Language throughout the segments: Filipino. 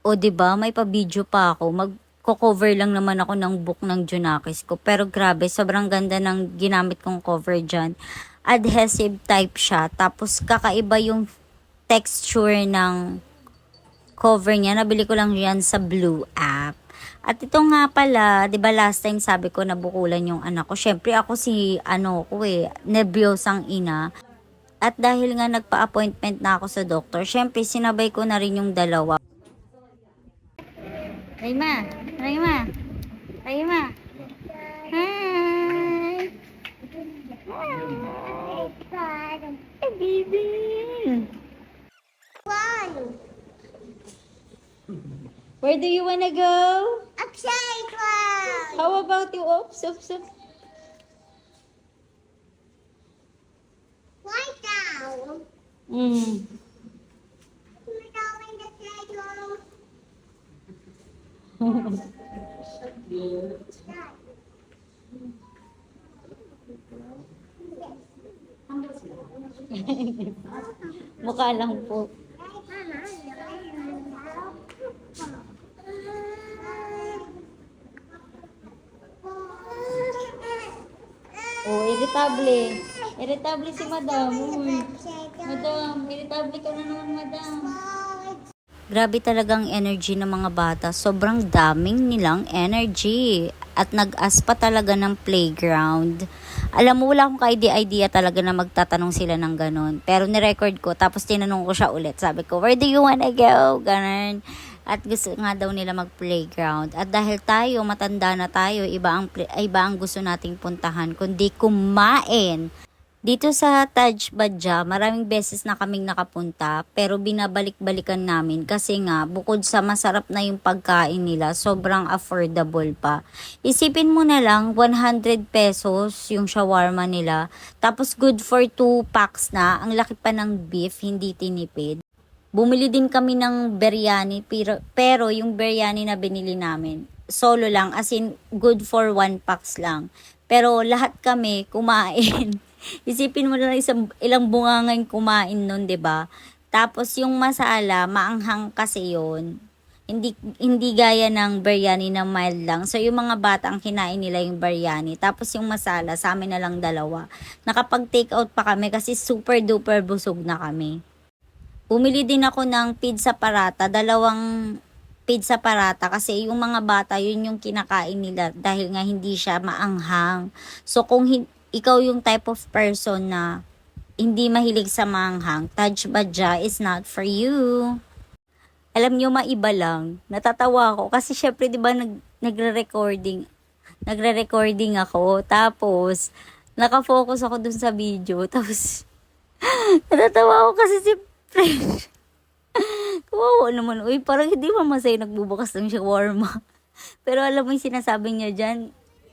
O 'di ba may pa-video pa ako. Magko-cover lang naman ako ng book ng Junakis ko. Pero grabe, sobrang ganda ng ginamit kong cover dyan. Adhesive type siya. Tapos kakaiba yung texture ng cover niya. Nabili ko lang yan sa Blue app. At ito nga pala, 'di ba last time sabi ko nabukulan yung anak ko. Syempre ako si ano ko eh, nebyosang ina. At dahil nga nagpa-appointment na ako sa doktor, syempre sinabay ko na rin yung dalawa. Rayma, Rayma, Rayma. Hi. Hi, baby. One. Where do you wanna go? Upside one. How about you? Oops, oops, oops. Lie down. Mm. Mukha lang po. Oh, irritable. Irritable si madam. Uy. Madam, irritable ka na naman, madam. Grabe talagang energy ng mga bata. Sobrang daming nilang energy. At nag-as pa talaga ng playground. Alam mo, wala akong ka-idea talaga na magtatanong sila ng ganun. Pero nirecord ko, tapos tinanong ko siya ulit. Sabi ko, where do you wanna go? Ganun. At gusto nga daw nila mag-playground. At dahil tayo, matanda na tayo, iba ang, iba ang gusto nating puntahan, kundi kumain. Dito sa Taj Badja, maraming beses na kaming nakapunta pero binabalik-balikan namin kasi nga bukod sa masarap na yung pagkain nila, sobrang affordable pa. Isipin mo na lang 100 pesos yung shawarma nila tapos good for 2 packs na. Ang laki pa ng beef, hindi tinipid. Bumili din kami ng biryani pero, pero yung biryani na binili namin solo lang as in good for 1 packs lang. Pero lahat kami kumain. Isipin mo na lang isang, ilang bungangan kumain nun, 'di ba? Tapos yung masala, maanghang kasi yon. Hindi hindi gaya ng biryani na mild lang. So yung mga bata ang kinain nila yung biryani. Tapos yung masala, sa amin na lang dalawa. Nakapag-take out pa kami kasi super duper busog na kami. Bumili din ako ng pizza parata, dalawang pizza parata kasi yung mga bata yun yung kinakain nila dahil nga hindi siya maanghang. So kung hin- ikaw yung type of person na hindi mahilig sa maanghang, Taj Badja is not for you. Alam nyo, maiba lang. Natatawa ako kasi syempre 'di ba nag nagre-recording nagre-recording ako tapos nakafocus ako dun sa video tapos natatawa ako kasi si Kawawa naman. Uy, parang hindi mamasay nagbubukas ng shawarma. Pero alam mo yung sinasabi niya dyan,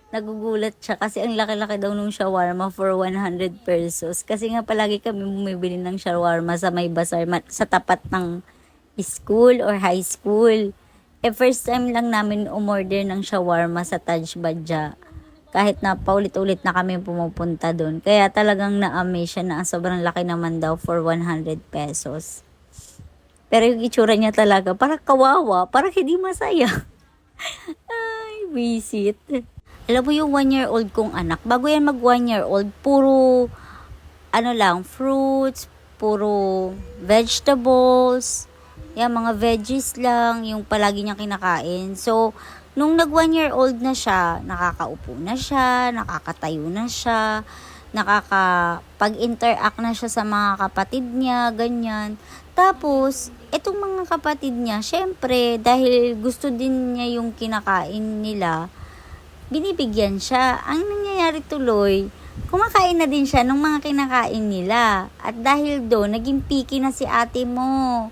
nagugulat siya kasi ang laki-laki daw nung shawarma for 100 pesos. Kasi nga palagi kami bumibili ng shawarma sa may bazaar, sa tapat ng school or high school. Eh, first time lang namin umorder ng shawarma sa Taj Badja. Kahit na paulit-ulit na kami pumupunta doon. Kaya talagang na-amaze siya na sobrang laki naman daw for 100 pesos. Pero yung itsura niya talaga, parang kawawa, parang hindi masaya. Ay, visit. Alam mo yung one year old kong anak, bago yan mag one year old, puro, ano lang, fruits, puro vegetables, yan, mga veggies lang, yung palagi niya kinakain. So, nung nag one year old na siya, nakakaupo na siya, nakakatayo na siya, nakakapag-interact na siya sa mga kapatid niya, ganyan. Tapos, itong mga kapatid niya, syempre, dahil gusto din niya yung kinakain nila, binibigyan siya. Ang nangyayari tuloy, kumakain na din siya ng mga kinakain nila. At dahil doon, naging picky na si ate mo.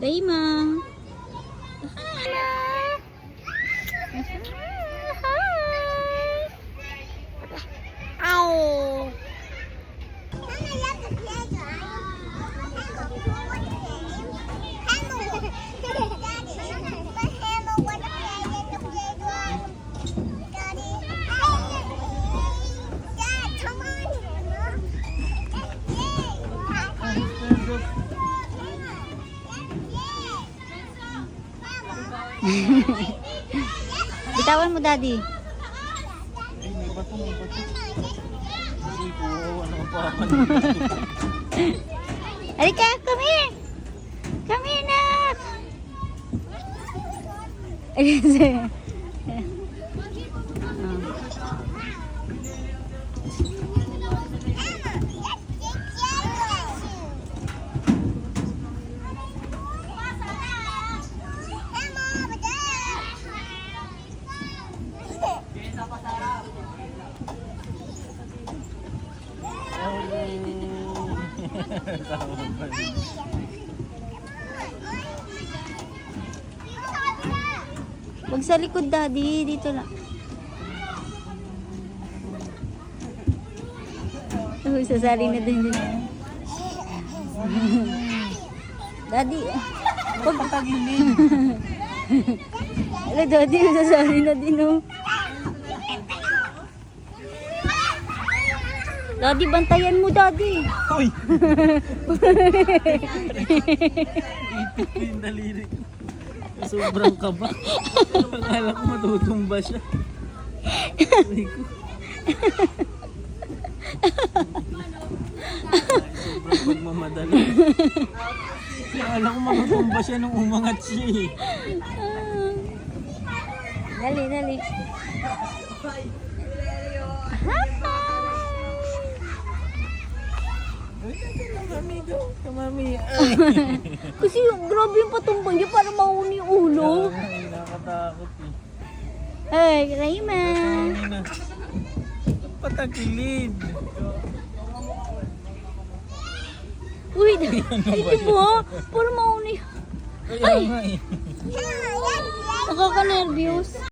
Dayma. Ow! Bitawan mo, Daddy. Ay, may bato, may bato. Uy, po, ano pa ako Halika, come here! Come here, nak! Ayun siya. Huwag sa likod, Daddy. Dito lang. Uy, sasali na din yun. Daddy. Huwag Patagilid. Ala, Daddy, sasali na din, oh. Daddy, bantayan mo, Daddy. Uy! Ipit ko yung daliri ko. Sobrang kaba. Akala ko matutumba siya. Uy ko. Sobrang pagmamadali. Akala ko matutumba siya nung umangat siya eh. Dali, dali. Uy, kamami daw. Kamami. Kasi grabe yung patumbang niya para mauni yung ulo. Ay, nakatakot eh. Ay na. Patagilid. Uy, hindi mo. Para mauni. Kaya nga eh. Nakaka-nervyos.